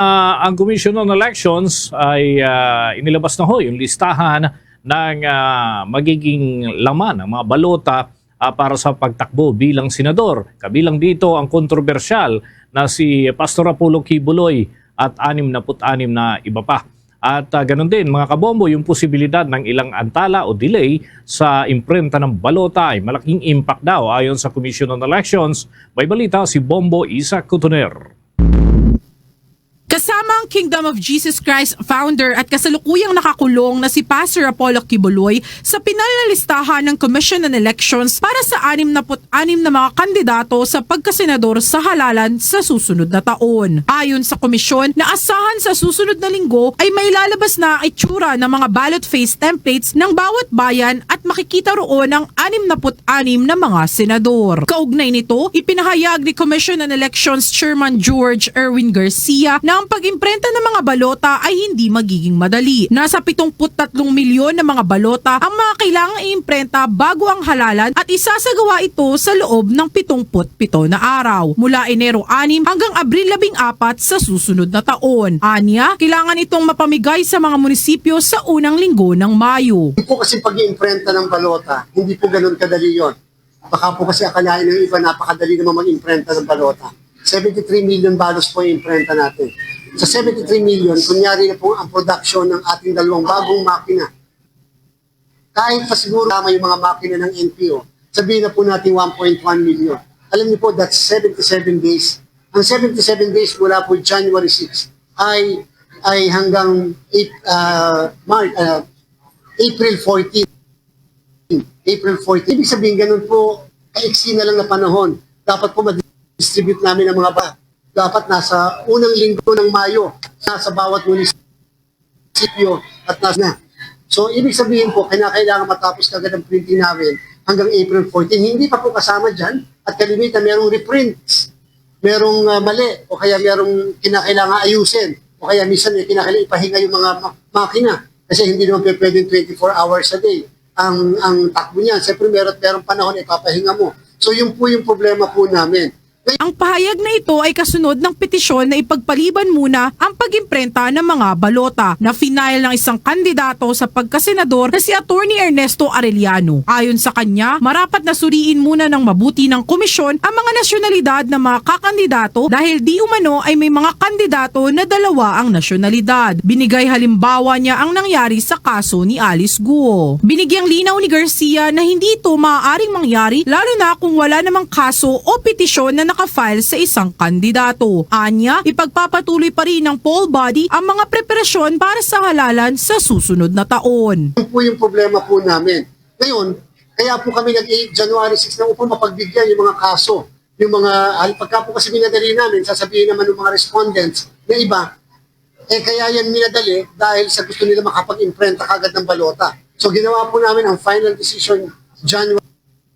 Ah, ang Commission on Elections ay ah, inilabas na ho yung listahan ng ah, magiging laman ng mga balota ah, para sa pagtakbo bilang senador. Kabilang dito ang kontrobersyal na si Pastor Apollo Kibuloy at 66 na iba pa. At ah, ganun din mga kabombo, yung posibilidad ng ilang antala o delay sa imprenta ng balota ay malaking impact daw ayon sa Commission on Elections. May balita si Bombo Isa Cotoner. Kasama ang Kingdom of Jesus Christ founder at kasalukuyang nakakulong na si Pastor Apollo Kibuloy sa pinal na listahan ng Commission on Elections para sa 66 na mga kandidato sa pagkasenador sa halalan sa susunod na taon. Ayon sa komisyon, naasahan sa susunod na linggo ay may lalabas na itsura ng mga ballot face templates ng bawat bayan at makikita roon ang 66 na mga senador. Kaugnay nito, ipinahayag ni Commission on Elections Chairman George Erwin Garcia na ang pag-imprenta ng mga balota ay hindi magiging madali. Nasa 73 milyon na mga balota ang mga kailangang iimprenta bago ang halalan at isasagawa ito sa loob ng 77 na araw mula Enero 6 hanggang Abril 14 sa susunod na taon. Anya, kailangan itong mapamigay sa mga munisipyo sa unang linggo ng Mayo. Hindi kasi pag imprenta ng balota, hindi po ganun kadali yon. Baka po kasi akalain ng iba napakadali naman mag-imprenta ng balota. 73 million balos po yung imprenta natin. Sa 73 million, kunyari na po ang production ng ating dalawang bagong makina. Kahit pa siguro tama yung mga makina ng NPO, sabihin na po natin 1.1 million. Alam niyo po, that's 77 days. Ang 77 days mula po January 6 ay ay hanggang 8, uh, March, uh, April 14. April 14. Ibig sabihin, ganun po, kaiksi na lang na panahon. Dapat po ma-distribute namin ang mga ba. Dapat nasa unang linggo ng Mayo, nasa bawat munisipyo at nasa na. So, ibig sabihin po, kailangan matapos kagad ang printing namin hanggang April 14. Hindi pa po kasama dyan at kalimitan merong reprints, merong uh, mali o kaya merong kinakailangan ayusin o kaya minsan eh, kinakailangan ipahinga yung mga ma- makina kasi hindi naman pwedeng 24 hours a day ang ang takbo niyan. Siyempre meron merong panahon ipapahinga mo. So yun po yung problema po namin. Ang pahayag na ito ay kasunod ng petisyon na ipagpaliban muna ang pag-imprenta ng mga balota na final ng isang kandidato sa pagkasenador na si Attorney Ernesto Arellano. Ayon sa kanya, marapat na suriin muna ng mabuti ng komisyon ang mga nasyonalidad ng mga kakandidato dahil di umano ay may mga kandidato na dalawa ang nasyonalidad. Binigay halimbawa niya ang nangyari sa kaso ni Alice Guo. Binigyang linaw ni Garcia na hindi ito maaaring mangyari lalo na kung wala namang kaso o petisyon na nakafile sa isang kandidato. Anya, ipagpapatuloy pa rin ng poll body ang mga preparasyon para sa halalan sa susunod na taon. Yun po yung problema po namin. Ngayon, kaya po kami nag-January 6 na upang mapagbigyan yung mga kaso. Yung mga, al- pagka po kasi minadali namin, sasabihin naman ng mga respondents na iba, eh kaya yan minadali dahil sa gusto nila makapag-imprenta kagad ng balota. So ginawa po namin ang final decision January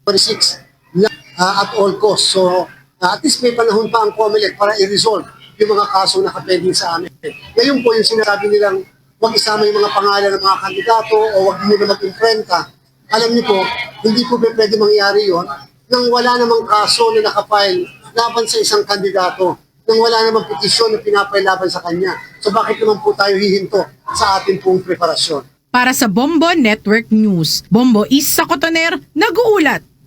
6 na, ah, at all costs. So ah, at least may panahon pa ang COMELEC para i-resolve yung mga kaso na kapending sa amin. Ngayon po yung sinasabi nilang huwag isama yung mga pangalan ng mga kandidato o huwag muna mag-imprenta. Alam niyo po, hindi po pwede mangyari yon nang wala namang kaso na nakafile laban sa isang kandidato nang wala namang petisyon na pinapay laban sa kanya. So bakit naman po tayo hihinto sa ating pong preparasyon? Para sa Bombo Network News, Bombo Isa Cotoner, nag-uulat